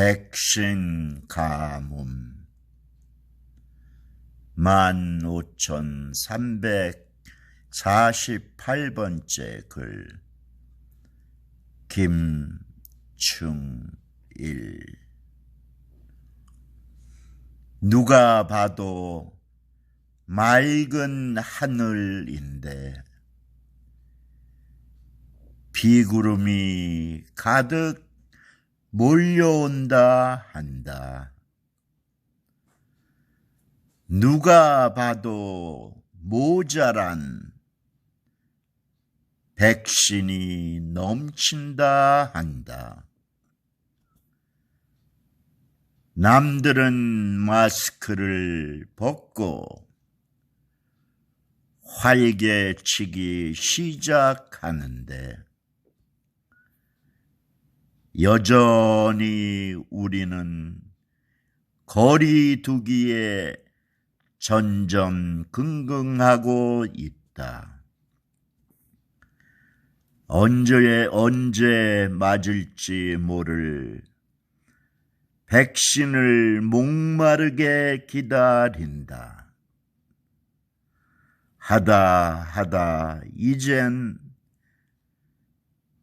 백신 가뭄. 만 오천 삼백 사십팔번째 글. 김충일. 누가 봐도 맑은 하늘인데 비구름이 가득 몰려온다 한다. 누가 봐도 모자란 백신이 넘친다 한다. 남들은 마스크를 벗고 활개치기 시작하는데 여전히 우리는 거리 두기에 전전긍긍하고 있다. 언제 언제 맞을지 모를 백신을 목마르게 기다린다. 하다 하다 이젠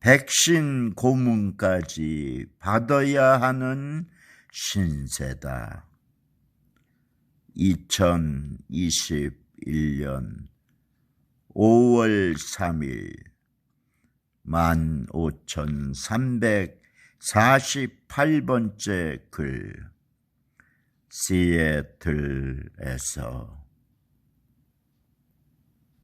백신 고문까지 받아야 하는 신세다. 2021년 5월 3일 15,348번째 글 시애틀에서